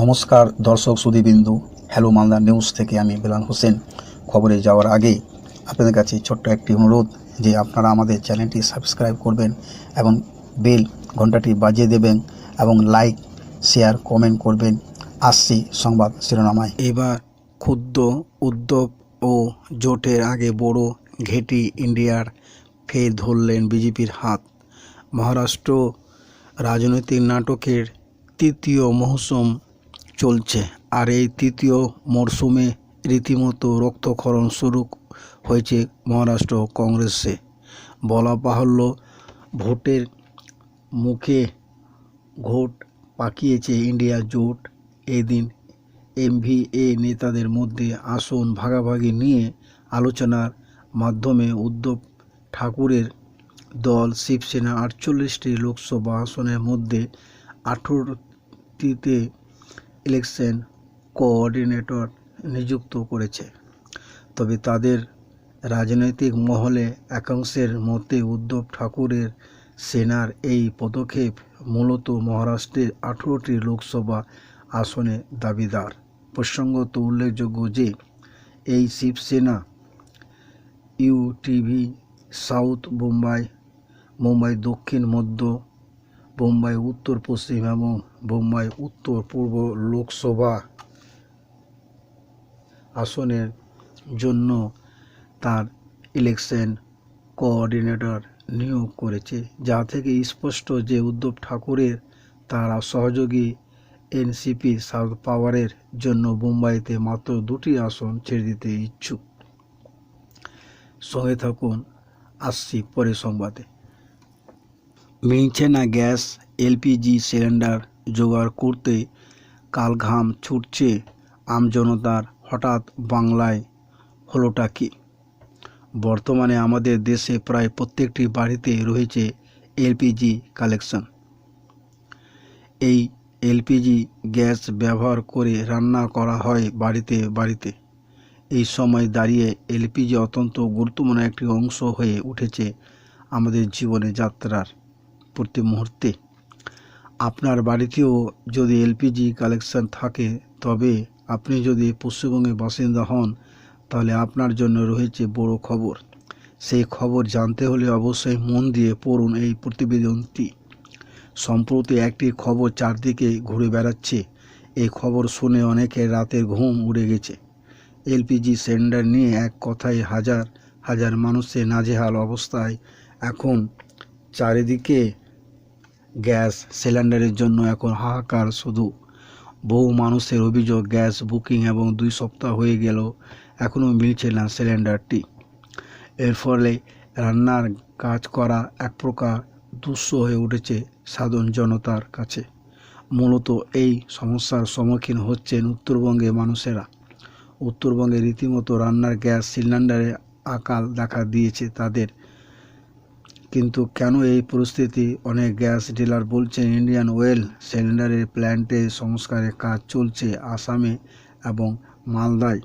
নমস্কার, দর্শক সুদীবিন্দু hello Malda news থেকে আমি বেলান হোসেন। খবরে যাওয়ার আগে আপনাদের কাছে ছোট্ট একটি অনুরোধ, যে আপনারা আমাদের চ্যানেলটি সাবস্ক্রাইব করবেন এবং বেল ঘন্টাটি বাজিয়ে দেবেন এবং লাইক শেয়ার কমেন্ট করবেন। আসছি সংবাদ শিরোনামায়। এবার ক্ষুদ্র উদ্যোগ ও জোটের আগে বড় ঘেটি ইন্ডিয়ার ফের ধরলেন বিজেপির হাত। মহারাষ্ট্র রাজনৈতিক নাটকের তৃতীয় মৌসুম চলছে। আর এই তৃতীয় মরশুমে রীতিমতো রক্তক্ষরণ শুরু হয়েছে মহারাষ্ট্র কংগ্রেসে। বলা বাহুল্য, ভোটের মুখে ঘোট পাকিয়েছে ইন্ডিয়া জোট। এদিন এমভিএ নেতাদের মধ্যে আসন ভাগাভাগি নিয়ে আলোচনার মাধ্যমে উদ্ধব ঠাকুরের দল শিবসেনা আটচল্লিশটি লোকসভা আসনের মধ্যে আঠেরোটিতে ইলেকশন কোঅর্ডিনেটর নিযুক্ত করেছে। তবে তাদের রাজনৈতিক মহলে একাংশের মতে উদ্ধব ঠাকুরের সেনার এই পদক্ষেপ মূলত মহারাষ্ট্রের আঠেরোটি লোকসভা আসনে দাবিদার। প্রসঙ্গত উল্লেখযোগ্য যে, এই শিবসেনা ইউটিভি সাউথ বোম্বাই মুম্বাই দক্ষিণ মধ্য বোম্বাই উত্তর পশ্চিম এবং বোম্বাই উত্তর পূর্ব লোকসভা আসনের জন্য তার ইলেকশন কোঅর্ডিনেটর নিয়োগ করেছে, যা থেকে স্পষ্ট যে উদ্ধব ঠাকুরের তারা সহযোগী এনসিপি সাউথ পাওয়ারের জন্য বোম্বাইতে মাত্র দুটি আসন ছেড়ে দিতে ইচ্ছুক। সঙ্গে থাকুন আসছি পরে সংবাদে। মিলছে না গ্যাস, এলপিজি সিলিন্ডার জোগাড় করতে কালঘাম ছুটছে আমজনতার হঠাৎ বাংলায়। হলোটা কি? বর্তমানে আমাদের দেশে প্রায় প্রত্যেকটি বাড়িতে রয়েছে এলপিজি কালেকশন। এই এলপিজি গ্যাস ব্যবহার করে রান্না করা হয় বাড়িতে বাড়িতে। এই সময় দাঁড়িয়ে এলপিজি অত্যন্ত গুরুত্বপূর্ণ একটি অংশ হয়ে উঠেছে আমাদের জীবনে যাত্রার। প্রতি মুহূর্তে। আপনার বাড়িতেও যদি এলপিজি কালেকশন থাকে, তবে আপনি যদি পশ্চিমবঙ্গের বাসিন্দা হন, তাহলে আপনার জন্য রয়েছে বড় খবর। সেই খবর জানতে হলে অবশ্যই মন দিয়ে পড়ুন এই প্রতিবেদনটি। সম্প্রতি একটি খবর চারদিকে ঘুরে বেড়াচ্ছে। এই খবর শুনে অনেকের রাতের ঘুম উড়ে গেছে। এলপিজি সিলিন্ডার নিয়ে এক কথায় হাজার হাজার মানুষের নাজেহাল অবস্থায়। এখন চারিদিকে গ্যাস সিলিন্ডারের জন্য এখন হাহাকার শুধু। বহু মানুষের অভিযোগ গ্যাস বুকিং এবং দুই সপ্তাহ হয়ে গেল, এখনও মিলছে না সিলিন্ডারটি। এর ফলে রান্নার কাজ করা এক প্রকার দুঃস্ব হয়ে উঠেছে সাধারণ জনতার কাছে। মূলত এই সমস্যার সম্মুখীন হচ্ছেন উত্তরবঙ্গের মানুষেরা। উত্তরবঙ্গে রীতিমতো রান্নার গ্যাস সিলিন্ডারে আকাল দেখা দিয়েছে তাদের। কিন্তু কেন এই পরিস্থিতি? অনেক গ্যাস ডিলার বলছেন, ইন্ডিয়ান ওয়েল সিলিন্ডারের প্ল্যান্টে সংস্কারের কাজ চলছে আসামে এবং মালদায়।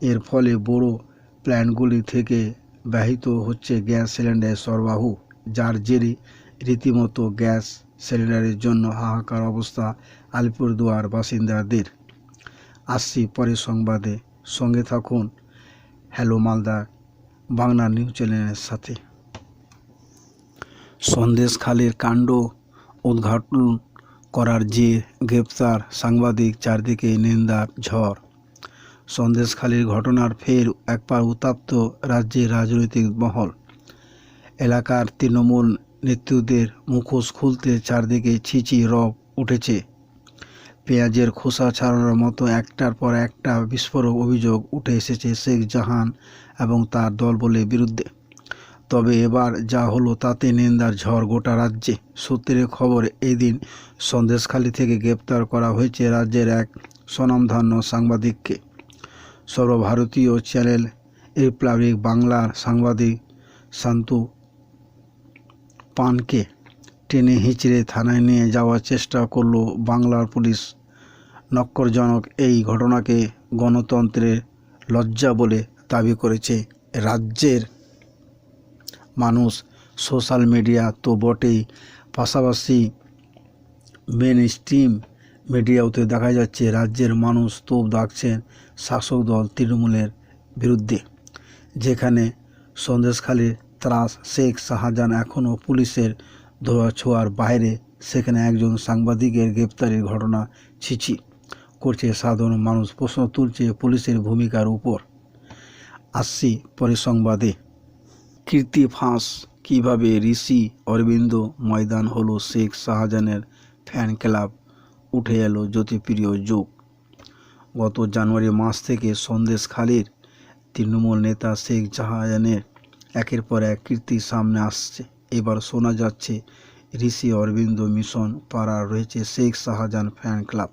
এর ফলে বড় প্ল্যান্টগুলি থেকে ব্যাহত হচ্ছে গ্যাস সিলিন্ডার সরবরাহ, যার জেরে রীতিমতো গ্যাস সিলিন্ডারের জন্য হাহাকার অবস্থা আলিপুরদুয়ার বাসিন্দাদের। আসছি পরে সংবাদে। সঙ্গে থাকুন, হ্যালো মালদা, বাংলা নিউজ চ্যানেলের সাথে। সন্দেশখালীর কাণ্ড উদ্ঘাটন করার যে গ্রেপ্তার সাংবাদিক, চারদিকে নিন্দার ঝড়। সন্দেশখালীর ঘটনার ফের একবার উত্তাপ্ত রাজ্যের রাজনৈতিক মহল। এলাকার তৃণমূল নেতৃত্বের মুখোশ খুলতে চারদিকে ছিচি রব উঠেছে। পেঁয়াজের খোসা ছাড়ানোর মতো একটার পর একটা বিস্ফোরক অভিযোগ উঠে এসেছে শেখ জাহান এবং তার দলবলের বিরুদ্ধে। তবে এবার যা হলো তাতে নিন্দার ঝড় গোটা রাজ্যে। সূত্রের খবর, এদিন সন্দেশখালী থেকে গ্রেপ্তার করা হয়েছে রাজ্যের এক স্বনামধন্য সাংবাদিককে। সর্বভারতীয় চ্যানেল রিপাবলিক বাংলার সাংবাদিক শান্তু পানকে টেনে হিঁচড়ে থানায় নিয়ে যাওয়ার চেষ্টা করল বাংলার পুলিশ। নক্করজনক এই ঘটনাকে গণতন্ত্রের লজ্জা বলে দাবি করেছে রাজ্যের মানুষ সোশ্যাল মিডিয়া তো বটেই। পাশাপাশি মেন স্ট্রিম মিডিয়াতে দেখা যাচ্ছে, রাজ্যের মানুষ তোপ দাগছেন শাসক দল তৃণমূলের বিরুদ্ধে, যেখানে সন্দেশখালীর ত্রাস, শেখ শাহজাহান এখনও পুলিশের ছোঁয়ার বাইরে, সেখানে একজন সাংবাদিকের গ্রেপ্তারির ঘটনা ছিছি করছে সাধারণ মানুষ। প্রশ্ন তুলছে পুলিশের ভূমিকার উপর। আসছি পরিসংবাদে কীর্তি ফাঁস কীভাবে ঋষি অরবিন্দ ময়দান হলো শেখ শাহজাহানের ফ্যান ক্লাব উঠে এলো জ্যোতিপ্রিয় যুগ। গত জানুয়ারি মাস থেকে সন্দেশখালীর তৃণমূল নেতা শেখ জাহাজানের একের পর এক কীর্তি সামনে আসছে। এবার শোনা যাচ্ছে ঋষি অরবিন্দ মিশন পাড়ার রয়েছে শেখ শাহজাহান ফ্যান ক্লাব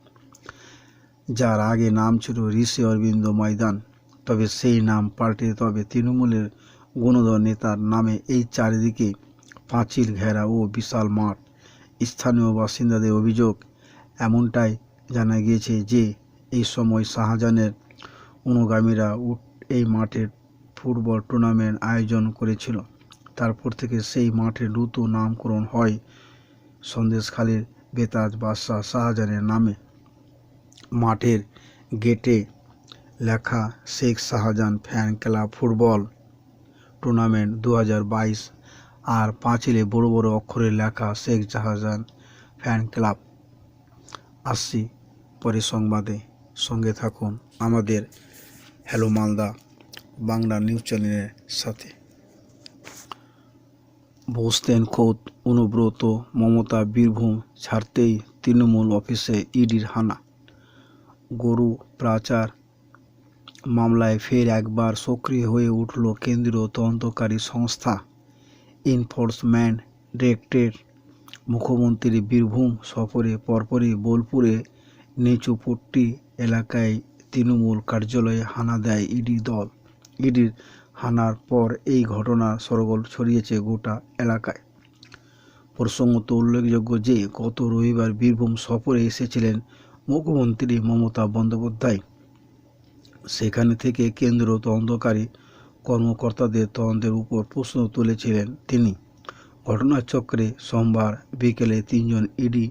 যার আগে নাম ছিল ঋষি অরবিন্দ ময়দান, তবে সেই নাম পাল্টে তবে তৃণমূলের গুণধর নেতার নামে এই চারিদিকে পাঁচিল ঘেরা ও বিশাল মাঠ। স্থানীয় বাসিন্দাদের অভিযোগ এমনটাই জানা গিয়েছে যে, এই সময় শাহজাহানের অনুগামীরা এই মাঠের ফুটবল টুর্নামেন্ট আয়োজন করেছিল। তারপর থেকে সেই মাঠের দ্রুত নামকরণ হয় সন্দেশখালীর বেতাজ বাদশাহ শাহজাহানের নামে। মাঠের গেটে লেখা Sheikh Shahjahan fan club football tournament দু হাজার বাইশ আর পাঁচিলে বড় বড় অক্ষরে লেখা শেখ জাহাজান ফ্যান ক্লাব। আসছি পরে সংবাদে। সঙ্গে থাকুন আমাদের হ্যালো মালদা বাংলা নিউজ চ্যানেলের সাথে। বসতেন খোদ অনুব্রত, মমতা, বীরভূম ছাড়তেই তৃণমূল অফিসে ইডির হানা। গরু, প্রাচার মামলায় ফের একবার সক্রিয় হয়ে উঠল কেন্দ্রীয় তদন্তকারী সংস্থা। এনফোর্সমেন্ট ডিরেক্টরেট মুখ্যমন্ত্রী বীরভূম সফরে পরপরই বোলপুরে নিচুপট্টি এলাকায় তৃণমূল কার্যালয়ে হানা দেয় ইডি দল। ইডির হানার পর এই ঘটনার সরগোল ছড়িয়েছে গোটা এলাকায়। প্রসঙ্গত উল্লেখযোগ্য যে, গত রবিবার বীরভূম সফরে এসেছিলেন মুখ্যমন্ত্রী মমতা বন্দ্যোপাধ্যায়। সেখানে থেকে কেন্দ্র তদন্তকারী কর্মকর্তাদের তদন্তের উপর প্রশ্ন তুলেছিলেন তিনি। ঘটনাচক্রে সোমবার বিকেলে তিনজন ইডি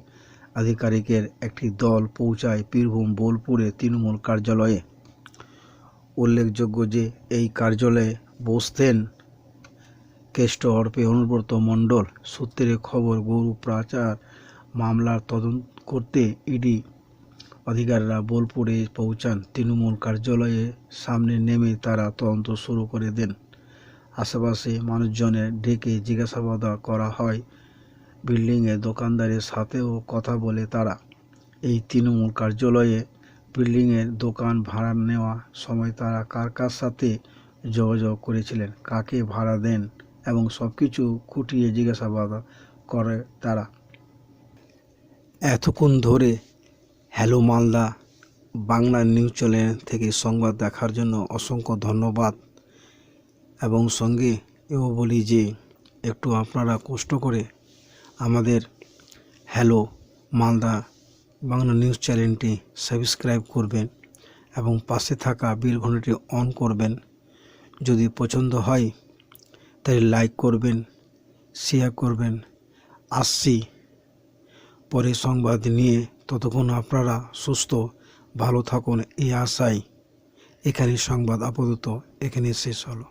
আধিকারিকের একটি দল পৌঁছায় বীরভূম, বোলপুরে তৃণমূল কার্যালয়ে। উল্লেখযোগ্য যে, এই কার্যালয়ে বসতেন কেষ্ট অর্পে অনুব্রত মণ্ডল। সূত্রে খবর, গরু প্রাচার মামলার তদন্ত করতে ইডি অধিকারীরা বোলপুরে পৌঁছান। তৃণমূল কার্যালয়ে সামনে নেমে তারা তদন্ত শুরু করে দেন। আশেপাশে মানুষজনের ডেকে জিজ্ঞাসাবাদ করা হয়। বিল্ডিংয়ের দোকানদারের সাথেও কথা বলে তারা। এই তৃণমূল কার্যালয়ে বিল্ডিংয়ের দোকান ভাড়া নেওয়া সময় তারা কার কার সাথে যোগাযোগ করেছিলেন, কাকে ভাড়া দেন এবং সব কিছু খুঁটিয়ে জিজ্ঞাসাবাদ করে তারা। এতক্ষণ ধরে hello Malda, Bangla news channel থেকে সংবাদ দেখার জন্য অসংখ্য ধন্যবাদ। এবং সঙ্গে এও বলি যে, একটু আপনারা কষ্ট করে আমাদের হ্যালো মালদা বাংলা নিউজ চ্যানেলটি সাবস্ক্রাইব করবেন এবং পাশে থাকা বিল ঘন্টাটি অন করবেন। যদি পছন্দ হয়, তাহলে লাইক করবেন, শেয়ার করবেন। আসছি পরে সংবাদ নিয়ে ততক্ষণ আপনারা সুস্থ ভালো থাকুন এই আশায়। এখানে সংবাদ আপাতত এখানে শেষ হলো।